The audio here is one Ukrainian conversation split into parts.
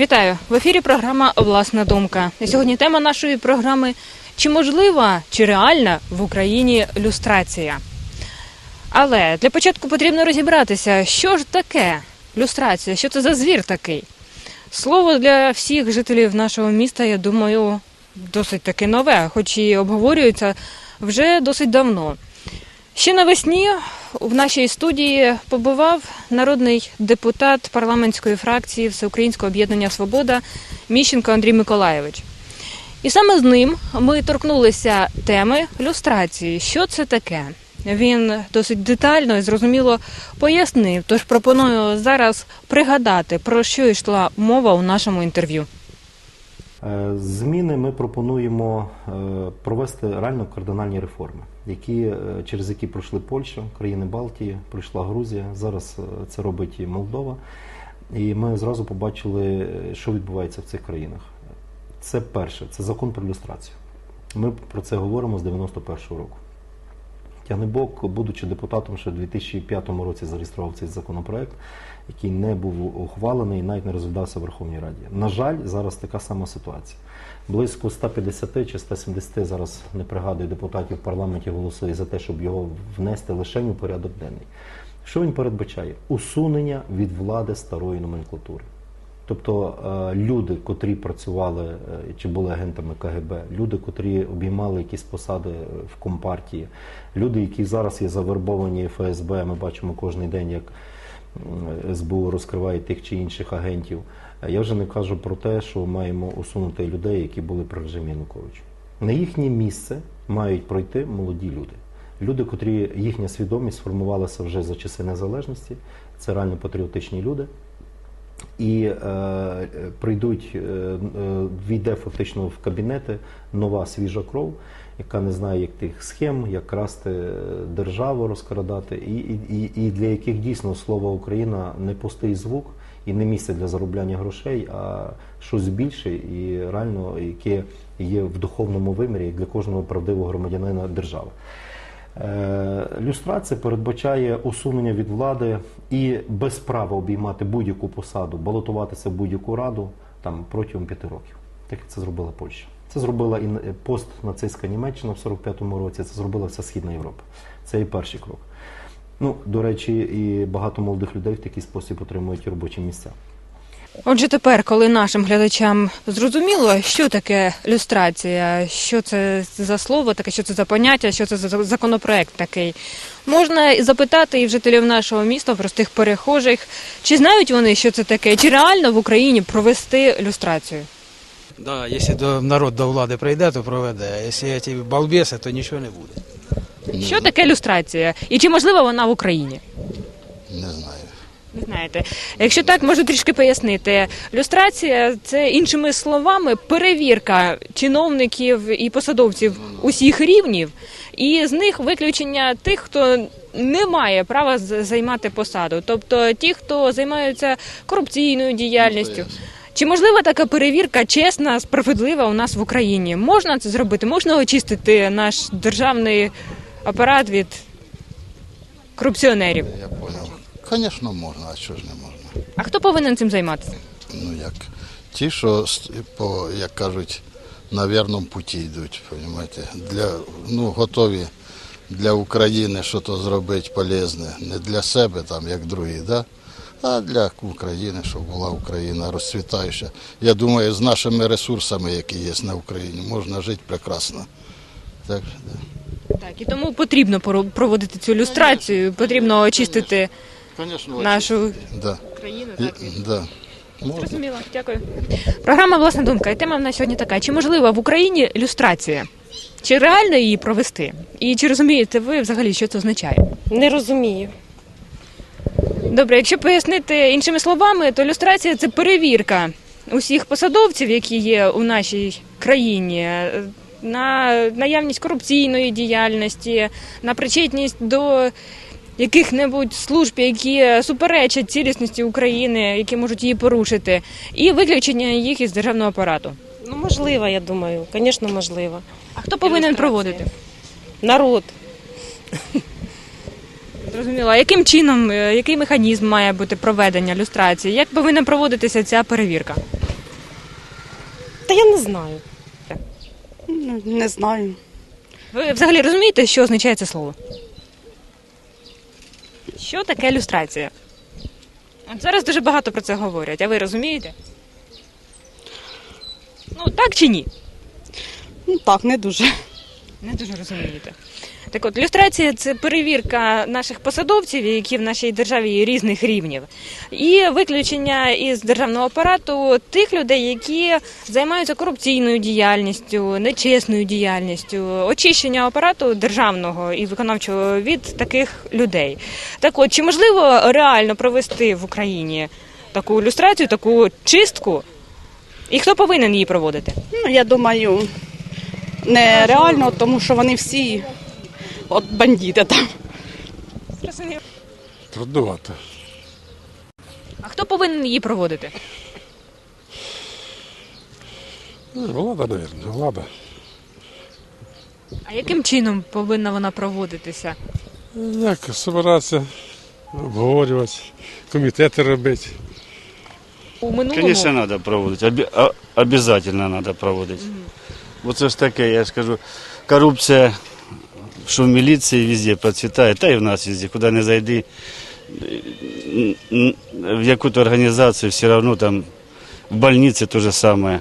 Вітаю в ефірі. Програма Власна думка. І сьогодні тема нашої програми: чи можлива, чи реальна в Україні люстрація? Але для початку потрібно розібратися, що ж таке люстрація, що це за звір такий. Слово для всіх жителів нашого міста, я думаю, досить таки нове, хоч і обговорюється вже досить давно. Ще навесні в нашій студії побував народний депутат парламентської фракції Всеукраїнського об'єднання Свобода Міщенко Андрій Миколаєвич. І саме з ним ми торкнулися теми люстрації. Що це таке? Він досить детально і зрозуміло пояснив. Тож пропоную зараз пригадати, про що йшла мова у нашому інтерв'ю. Е, Зміни ми пропонуємо е, провести реально кардинальні реформи, які, е, через які пройшли Польща, країни Балтії, пройшла Грузія. Зараз е, це робить і Молдова. І ми зразу побачили, е, що відбувається в цих країнах. Це перше, це закон про люстрацію. Ми про це говоримо з 91-го року. Тягнебок, будучи депутатом, ще в 2005 році зареєстрував цей законопроект, який не був ухвалений і навіть не розглядався в Верховній Раді. На жаль, зараз така сама ситуація. Близько 150 чи 170 зараз не пригадую депутатів в парламенті голосує за те, щоб його внести лише у порядок денний. Що він передбачає? Усунення від влади старої номенклатури. Тобто е, люди, котрі працювали е, чи були агентами КГБ, люди, котрі обіймали якісь посади е, в компартії, люди, які зараз є завербовані ФСБ, ми бачимо кожен день, як СБУ розкриває тих чи інших агентів. Я вже не кажу про те, що маємо усунути людей, які були при режимі Януковича. На їхнє місце мають пройти молоді люди. Люди, котрі їхня свідомість сформувалася вже за часи незалежності, це реально патріотичні люди і е, прийдуть, е, е, війде фактично в кабінети нова свіжа кров, яка не знає як тих схем, як красти е, державу, розкрадати, і, і, і- для яких дійсно слово Україна не пустий звук і не місце для заробляння грошей, а щось більше і реально яке є в духовному вимірі для кожного правдивого громадянина держави. Е, Люстрація передбачає усунення від влади і без права обіймати будь-яку посаду, балотуватися в будь-яку раду там протягом п'яти років. Так як це зробила Польща. Це зробила і е, постнацистська Німеччина в 45-му році, це зробила вся Східна Європа. Це і перший крок. Ну, до речі, і багато молодих людей в такий спосіб отримують робочі місця. Отже, тепер, коли нашим глядачам зрозуміло, що таке люстрація, що це за слово, таке, що це за поняття, що це за законопроект такий, можна і запитати і в жителів нашого міста, простих перехожих, чи знають вони, що це таке, чи реально в Україні провести люстрацію. Да, якщо до, народ до влади прийде, то проведе. А якщо ці балбеси, то нічого не буде. Що таке люстрація? І чи можлива вона в Україні? Не знаю. Не знаєте, якщо так, можу трішки пояснити. Люстрація це іншими словами перевірка чиновників і посадовців усіх рівнів, і з них виключення тих, хто не має права займати посаду, тобто ті, хто займаються корупційною діяльністю. Чи можлива така перевірка чесна, справедлива у нас в Україні? Можна це зробити? Можна очистити наш державний апарат від корупціонерів? Я. Звісно, можна, а чого ж не можна? А хто повинен цим займатися? Ну як? Ті, що по, як кажуть, на вірному путі йдуть, розумієте? Для, ну, готові для України щось зробити полезне. Не для себе, там, як другі, да? а для України, щоб була Україна розцвітаюча. Я думаю, з нашими ресурсами, які є на Україні, можна жити прекрасно. Так, да. Так, і тому потрібно проводити цю люстрацію, потрібно очистити Конечно, нашу Да. країну. І- Так, да. Зрозуміло, дякую. Програма Власна думка. І тема в нас сьогодні така: чи можлива в Україні люстрація? Чи реально її провести? І чи розумієте ви взагалі, що це означає? Не розумію. Добре, якщо пояснити іншими словами, то люстрація це перевірка усіх посадовців, які є у нашій країні, е, на наявність корупційної діяльності, на причетність до яких-небудь служб, які суперечать цілісності України, які можуть її порушити, і виключення їх із державного апарату. Ну, можливо, я думаю. Звісно, можливо. А хто повинен проводити? Народ. Зрозуміло. А яким чином, е, який механізм має бути проведення люстрації? Як повинна проводитися ця перевірка? Та я не знаю. Ну, Не знаю. Ви взагалі розумієте, що означає це слово? Що таке люстрація? От зараз дуже багато про це говорять, а ви розумієте? Ну, так чи ні? Ну так, не дуже. Не дуже розумієте. Так от, люстрація це перевірка наших посадовців, які в нашій державі різних рівнів, і виключення із державного апарату тих людей, які займаються корупційною діяльністю, нечесною діяльністю, очищення апарату державного і виконавчого від таких людей. Так от, чи можливо реально провести в Україні таку люстрацію, таку чистку? І хто повинен її проводити? Ну, я думаю, нереально, тому що вони всі от бандити там. Трудновато. А хто повинен її проводити? Ну, Влада, мабуть, влада. А яким чином повинна вона проводитися? Як збиратися, обговорювати, комітети робити. У минулому Конечно, надо проводить. Обі- а- Обязательно надо проводить. Бо це ж таке, я ж кажу, корупція, що в міліції везде процвітає, та і в нас везде, куди не зайди. Н- В яку-то організацію все одно там в больниці те же саме.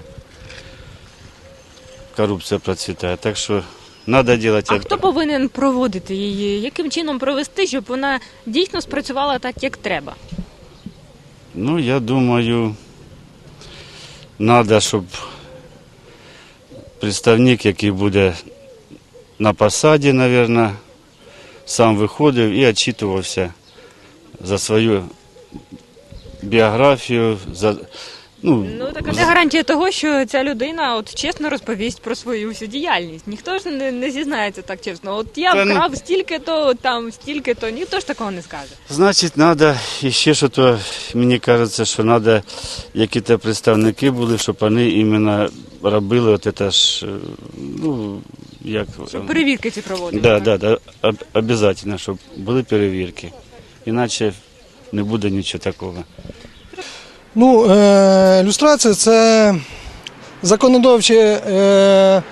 Корупція процвітає. Так що треба робити. а хто повинен проводити її? Яким чином провести, щоб вона дійсно спрацювала так, як треба? Ну, я думаю, треба, щоб представник, який буде на посаді, мабуть, сам виходив і відчитувався за свою біографію, за, ну, Ну так а де гарантія того, що ця людина от чесно розповість про свою всю діяльність. Ніхто ж не, не зізнається так чесно. От я Та ну- вкрав стільки то, там стільки то, ніхто ж такого не скаже. Значить, треба ще що то, мені кажеться, що треба якісь представники були, щоб вони іменно робили от це ж, е, ну, як... Щоб перевірки ці проводили. Да, так? да, да, обов'язково, щоб були перевірки. Іначе не буде нічого такого. Ну, е, люстрація це законодавче, е,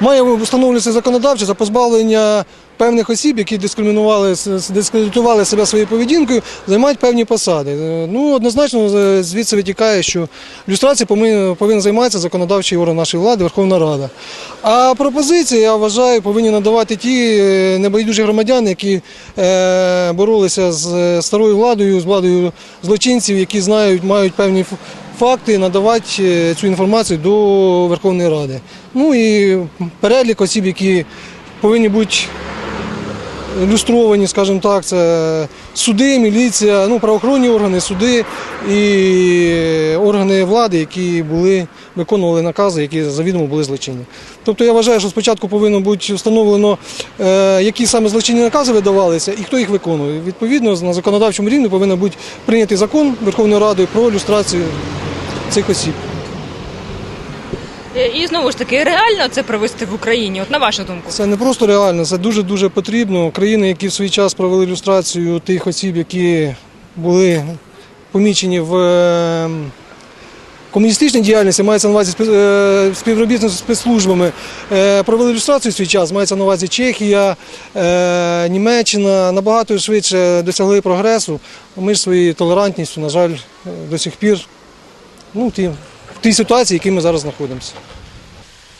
має встановлюватися законодавче за позбавлення певних осіб, які дискримінували, дискредитували себе своєю поведінкою, займають певні посади. Е, Ну, однозначно звідси витікає, що люстрація повинен, займатися законодавчий орган нашої влади, Верховна Рада. А пропозиції, я вважаю, повинні надавати ті е, небайдужі громадяни, які е, боролися з е, старою владою, з владою злочинців, які знають, мають певні факти, надавати е, цю інформацію до Верховної Ради. Ну і перелік осіб, які повинні бути люстровані, скажімо так, це суди, міліція, ну, правоохоронні органи, суди і органи влади, які були, виконували накази, які завідомо були злочинні. Тобто я вважаю, що спочатку повинно бути встановлено, е, які саме злочинні накази видавалися і хто їх виконує. Відповідно, на законодавчому рівні повинен бути прийнятий закон Верховною Радою про люстрацію цих осіб. Е, І знову ж таки, реально це провести в Україні, от на вашу думку. Це не просто реально, це дуже-дуже потрібно. Країни, які в свій час провели люстрацію тих осіб, які були помічені в е, комуністичній діяльності, мається на увазі е, співробітництво з спецслужбами, е, провели люстрацію в свій час, мається на увазі Чехія, Німеччина, набагато швидше досягли прогресу. Ми ж своєю толерантністю, на жаль, до сих пір ну, в тій ситуації, в якій ми зараз знаходимося.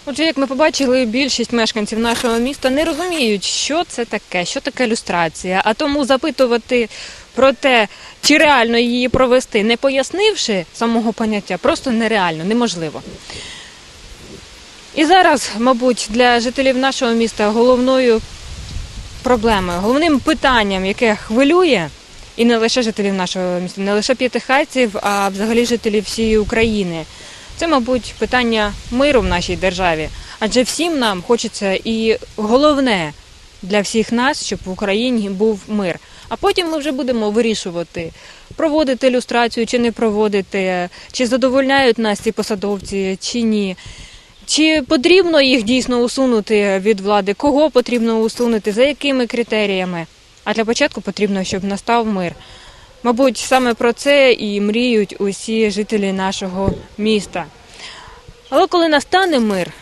Отже, як ми побачили, більшість мешканців нашого міста не розуміють, що це таке, що таке люстрація. А тому запитувати про те, чи реально її провести, не пояснивши самого поняття, просто нереально, неможливо. І зараз, мабуть, для жителів нашого міста головною проблемою, головним питанням, яке хвилює, і не лише жителів нашого міста, не лише п'ятихатців, а взагалі жителів всієї України. Це, мабуть, питання миру в нашій державі. Адже всім нам хочеться і головне для всіх нас, щоб в Україні був мир. А потім ми вже будемо вирішувати, проводити люстрацію чи не проводити, чи задовольняють нас ці посадовці, чи ні. Чи потрібно їх дійсно усунути від влади? Кого потрібно усунути? За якими критеріями? А для початку потрібно, щоб настав мир. Мабуть, саме про це і мріють усі жителі нашого міста. Але коли настане мир,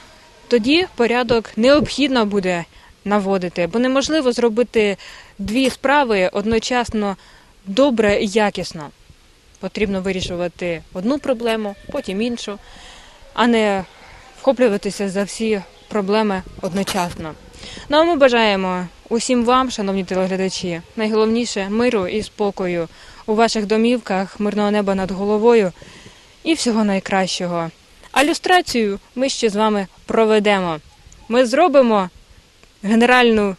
тоді порядок необхідно буде наводити, бо неможливо зробити дві справи одночасно добре і якісно. Потрібно вирішувати одну проблему, потім іншу, а не вхоплюватися за всі проблеми одночасно. Ну а ми бажаємо усім вам, шановні телеглядачі, найголовніше миру і спокою у ваших домівках, мирного неба над головою і всього найкращого. А люстрацію ми ще з вами проведемо. Ми зробимо генеральну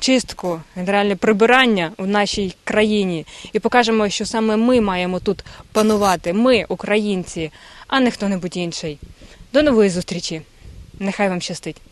чистку, генеральне прибирання у нашій країні і покажемо, що саме ми маємо тут панувати. Ми, українці, а не хто-небудь інший. До нової зустрічі. Нехай вам щастить.